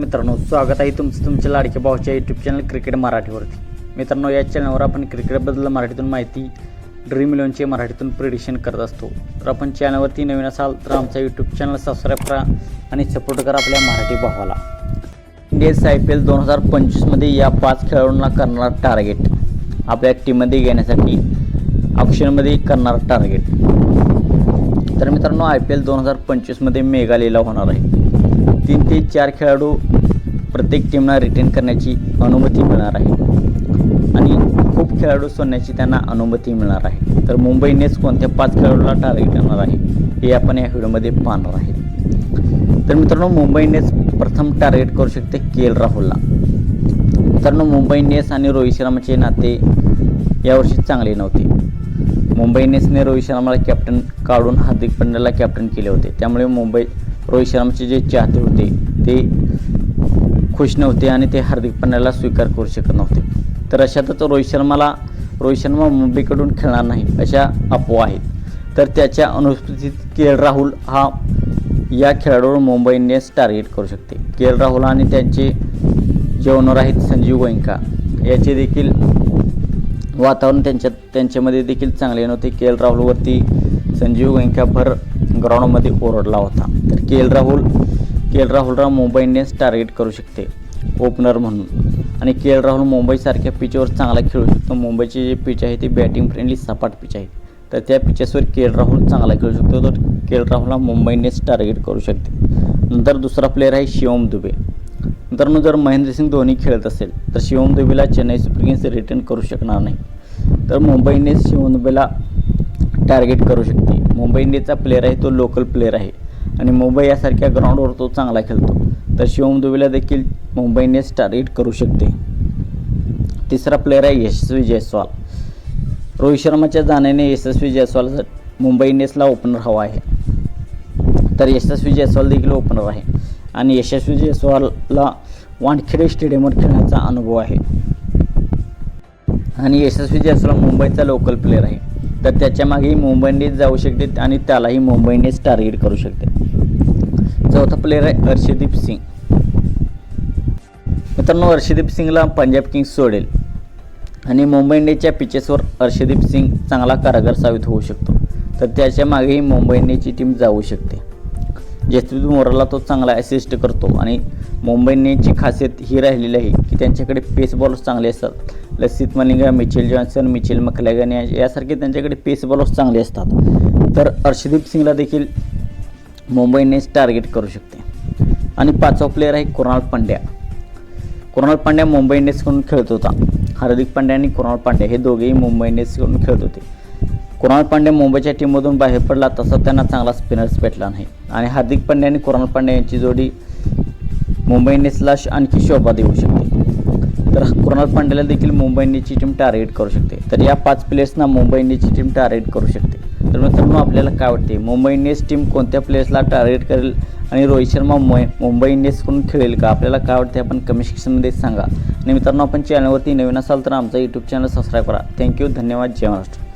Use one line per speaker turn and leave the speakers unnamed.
मित्रांनो स्वागत आहे तुमचं तुमच्या लाडक्या भाऊच्या यूट्यूब चॅनल क्रिकेट मराठीवरती. मित्रांनो या चॅनलवर आपण क्रिकेटबद्दल मराठीतून माहिती ड्रीम इलेव्हनचे मराठीतून प्रिडिशन करत असतो. तर आपण चॅनलवरती नवीन असाल तर आमचा यूट्यूब चॅनल सबस्क्राईब करा आणि सपोर्ट करा आपल्या मराठी भावाला. इंडियन्स आय पी एल दोन हजार पंचवीसमध्ये या पाच खेळाडूंना करणार टार्गेट आपल्या टीममध्ये घेण्यासाठी ऑप्शनमध्ये करणार टार्गेट तर मित्रांनो आय पी एल दोन हजार पंचवीसमध्ये मेगा लिलाव होणार आहे. तीन ते चार खेळाडू प्रत्येक टीमला रिटेन करण्याची अनुमती मिळणार आहे. आणि खूप खेळाडू सोडण्याची त्यांना अनुमती मिळणार आहे. तर मुंबई कोणत्या पाच खेळाडूला टार्गेट करणार आहे हे आपण या व्हिडिओमध्ये पाहणार आहे. तर मित्रांनो मुंबईनेच प्रथम टार्गेट करू शकते के एल राहुलला. मित्रांनो मुंबई इंडियन्स आणि रोहित शर्माचे नाते यावर्षी चांगले नव्हते. मुंबई इंडियन्सने रोहित शर्माला कॅप्टन काढून हार्दिक पंड्याला कॅप्टन केले होते. त्यामुळे मुंबई रोहित शर्माचे जे चाहते होते ते खुश नव्हते आणि ते हार्दिक पंड्याला स्वीकार करू शकत नव्हते. तर अशातच रोहित शर्माला रोहित शर्मा मुंबईकडून खेळणार नाही अशा अफवा आहेत. तर त्याच्या अनुपस्थितीत के एल राहुल हा या खेळाडूवर मुंबई इंडियन्स टार्गेट करू शकते. के एल राहुल आणि त्यांचे जे ओनर आहेत संजीव गोयंका याचे देखील वातावरण त्यांच्या त्यांच्यामध्ये देखील चांगले नव्हते. के एल राहुलवरती संजीव गोयंका भर ग्राउंडमध्ये ओरडला होता. तर K L Rahul K L राहुलला मुंबई इंडियन्स टार्गेट करू शकते ओपनर म्हणून. आणि के एल राहुल मुंबईसारख्या पिचवर चांगला खेळू शकतो. मुंबईची जी पिच आहे ती बॅटिंग फ्रेंडली सपाट पिच आहे तर त्या पिचेसवर के एल राहुल चांगला खेळू शकतो. तर के एल राहुलला मुंबई इंडियन्स टार्गेट करू शकते. नंतर दुसरा प्लेअर आहे शिवम दुबे. मित्रांनो जर महेंद्रसिंग धोनी खेळत असेल तर शिवम दुबेला चेन्नई सुपर किंग्स रिटर्न करू शकणार नाही. तर मुंबई इंडियन्स शिवम दुबेला टार्गेट करू शकते. मुंबई इंडियन्सचा प्लेअर आहे तो लोकल प्लेअर आहे. आणि मुंबई यासारख्या ग्राउंडवर तो चांगला खेळतो. तर शिवम दुबेला देखील मुंबई इंडियन्स टार्गेट करू शकते. तिसरा प्लेअर आहे यशस्वी जयस्वाल. रोहित शर्माच्या जाण्याने यशस्वी जयस्वाल मुंबई इंडियन्सला ओपनर हवा आहे. तर यशस्वी जयस्वाल देखील ओपनर आहे. आणि यशस्वी जयस्वालला वानखेडे स्टेडियमवर खेळण्याचा अनुभव आहे. आणि यशस्वी जयस्वाल मुंबईचा लोकल प्लेअर आहे. तर त्याच्यामागेही मुंबईनेच मुंबई जाऊ शकते आणि त्यालाही मुंबईनेच टार्गेट करू शकते. चौथा प्लेअर आहे हर्षदीप सिंग. मित्रांनो हर्षदीप सिंगला पंजाब किंग्स सोडेल. आणि मुंबई इंडियन्सच्या पिचेसवर हर्षदीप सिंग चांगला कारागर साबित होऊ शकतो. तर त्याच्या मागेही मुंबई इंडियन्सची टीम जाऊ शकते. जसप्रीत बुमराला तो चांगला असिस्ट करतो. आणि मुंबई इंडियन्सची खासियत ही राहिलेली आहे की त्यांच्याकडे पेस बॉलर्स चांगले असतात. Lasith Malinga Mitchell Johnson Mitchell McClenaghan यासारखे त्यांच्याकडे पेस बॉलर्स चांगले असतात. तर हर्षदीप सिंगला देखील मुंबई इंडियन्स टार्गेट करू शकते. आणि पाचवा प्लेअर आहे कुणाल पांड्या. कुणाल पांड्या मुंबई इंडियन्सकडून खेळत होता. हार्दिक पांड्या आणि कुणाल पांड्या हे दोघेही मुंबई इंडियन्सकडून खेळत होते. कुणाल पांड्या मुंबईच्या टीममधून बाहेर पडला तसा त्यांना चांगला स्पिनर्स भेटला नाही. आणि हार्दिक पांड्या आणि कुणाल पांड्या यांची जोडी मुंबई इंडियन्सला श- आणखी शोभा देऊ शकते. तर पांडेला देखील मुंबई इंडियनची टीम टार्गेट करू शकते. तर या पाच प्लेयर्सना मुंबई इंडियनची टीम टार्गेट करू शकते. तर मित्रांनो आपल्याला काय वाटते? मुंबई इंडियन्स टीम कोणत्या प्लेयर्सला टार्गेट करेल आणि रोहित शर्मा मुंबई मुंबई इंडियन्सकडून खेळेल का? आपल्याला काय वाटते? आपण कमेंट सेक्शनमध्ये सांगा. आणि मित्रांनो आपण चॅनलवरती नवीन असाल तर आमचा यूट्यूब चॅनल सबस्क्राईब करा. थँक्यू धन्यवाद. जय महाराष्ट्र.